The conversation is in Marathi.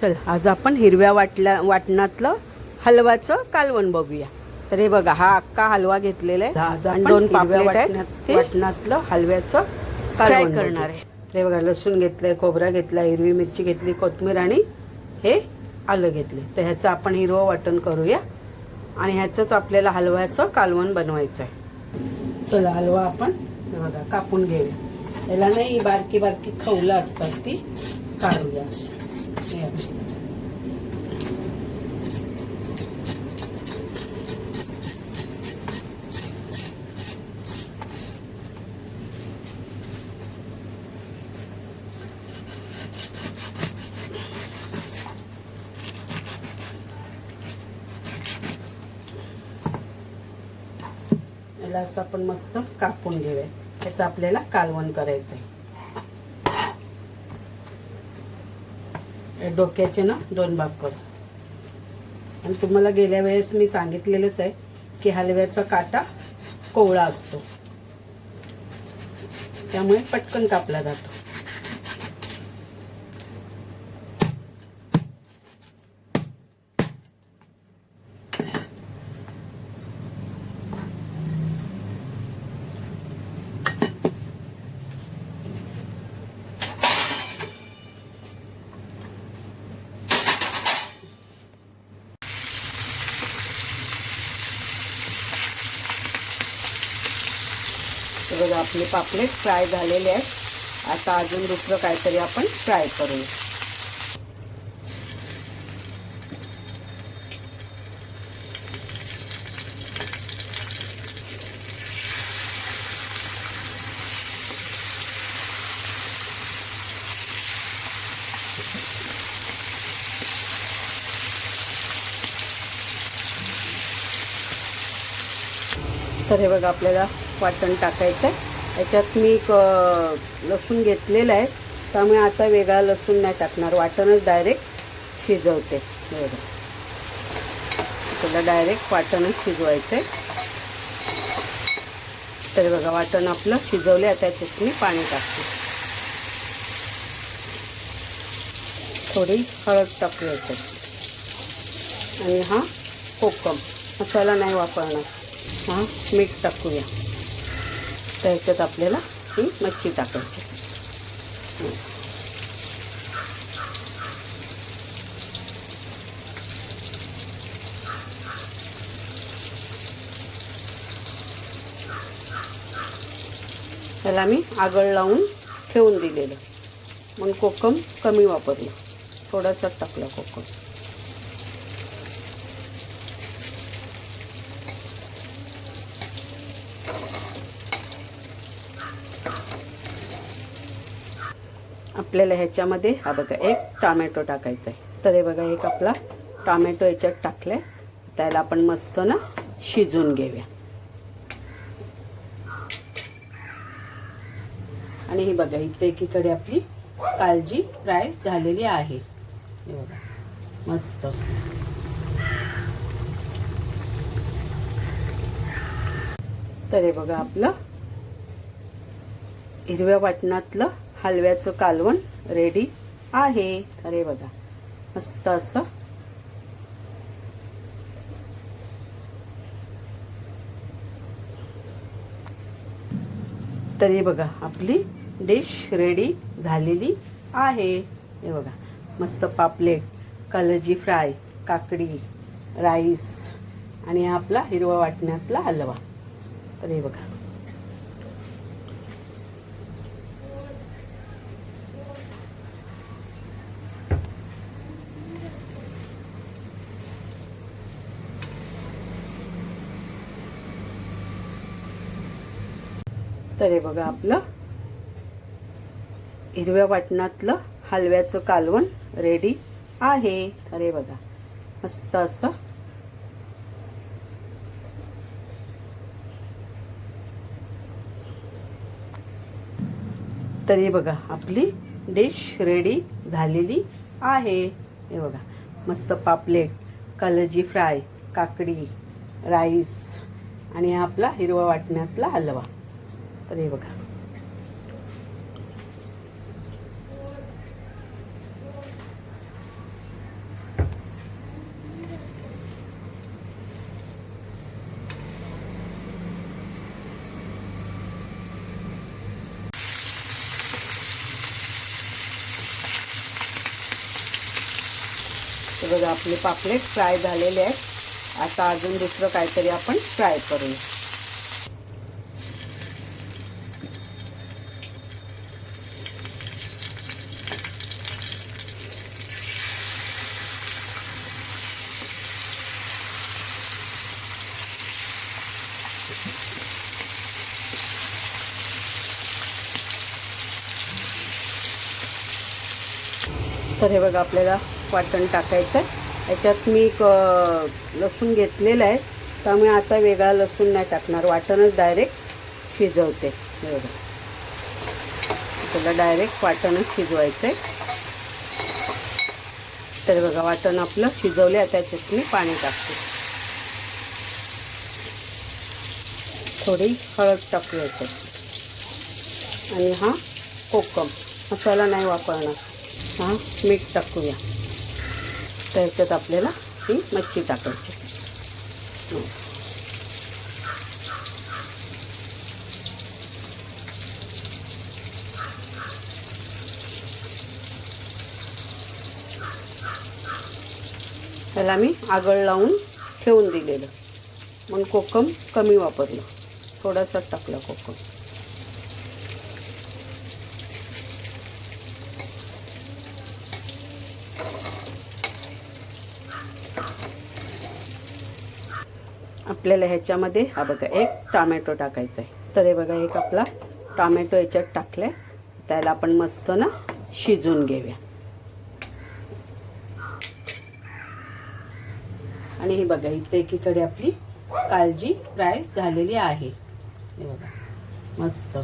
चल आज आपण हिरव्या वाटल्या वाटणातलं हलवाचं कालवण बघूया. तर हे बघा हा अख्खा हलवा घेतलेला आहे. आणि दोन पापलेट आहेत. वाटणातलं हलव्याचं कालवण करणार आहे. हे बघा लसूण घेतलंय खोबरा घेतला हिरवी मिरची घेतली कोथमीर आणि हे आलं घेतले तर ह्याचं आपण हिरवं वाटण करूया. आणि ह्याचंच आपल्याला हलव्याचं कालवण बनवायचं आहे. चला हलवा आपण बघा कापून घेऊया. याला नाही बारकी बारकी खवलं असतात ती काढूया. असं आपण मस्त कापून घेऊया. त्याचं आपल्याला कालवण करायचं आहे डोक्याचे ना दोन भाग करू. आणि तुम्हाला गेल्या वेळेस मी सांगितलेलंच आहे की हलव्याचा काटा कोवळा असतो. त्यामुळे पटकन कापला जातो. बघा आपले पापलेट फ्राय झालेले आहेत. आता अजून दुसरं काहीतरी आपण फ्राय करू. तर हे बघा आपल्याला वाटण टाकायचं याच्यात मी क- लसूण घेतलेलं आहे. त्यामुळे आता वेगळा लसूण नाही टाकणार. वाटणच डायरेक्ट शिजवते. बरोबर त्याला डायरेक्ट वाटणच शिजवायचं आहे तर बघा वाटण आपलं शिजवले. आता त्याच्यात मी पाणी टाकते. थोडी हळद टाकू आणि हा कोकम. मसाला नाही वापरणार. हा मीठ टाकूया. तर ह्याच्यात आपल्याला ही मच्छी टाकायची. त्याला मी आगळ लावून ठेवून दिलेलं. मग कोकम कमी वापरलं. थोडासा टाकला कोकम. आपल्याला ह्याच्यामध्ये हा बघा एक टॉमॅटो टाकायचा आहे तर हे बघा एक आपला टॉमॅटो याच्यात टाकलाय. त्याला आपण मस्त ना शिजून घेऊया. आणि हे बघा इथे एकीकडे आपली काळजी फ्राय झालेली आहे. हे बघा मस्त. तर हे बघा आपलं हिरव्या वाटणातलं हलव्याचं कालवण रेडी आहे. तर हे बघा मस्त असं. तरी बघा आपली डिश रेडी झालेली आहे. हे बघा मस्त पापलेट कलजी फ्राय काकडी राईस आणि आपला हिरवा वाटण्यातला हलवा. तर हे बघा. तर हे बघा आपलं. हिरव्या वाटणातलं हलव्याचं कालवण रेडी आहे. तर हे बघा मस्त असं. तर हे बघा आपली डिश रेडी झालेली आहे. हे बघा मस्त पापलेट कलजी फ्राय काकडी राईस आणि हा आपला हिरवा वाटण्यातला हलवा. तर हे बघा. बघा आपले पापलेट फ्राय झालेले आहेत. आता अजून दुसरं काहीतरी आपण फ्राय करूया. तर हे बघा आपल्याला वाटण टाकायचं आहे याच्यात मी क लसूण घेतलेलं आहे. त्यामुळे आता वेगळा लसूण नाही टाकणार. वाटणच डायरेक्ट शिजवते. हे बघा. त्याला डायरेक्ट वाटणच शिजवायचं आहे तर बघा वाटण आपलं शिजवले त्याच्यात मी पाणी टाकते. थोडी हळद टाकू याच्यात आणि हा कोकम. मसाला नाही वापरणार. हां मीठ टाकूया. त्याच्यात आपल्याला ही मच्छी टाकायची. त्याला मी आगळ लावून ठेवून दिलेलं. म्हणून कोकम कमी वापरलं. थोडासा टाकला कोकम. आपल्याला ह्याच्यामध्ये हा बघा एक टामॅटो टाकायचा आहे तर हे बघा एक आपला टामॅटो याच्यात टाकलाय. त्याला आपण मस्त ना शिजून घेऊया. आणि हे बघा इथे एकीकडे आपली काळजी फ्राय झालेली आहे. हे बघा मस्त.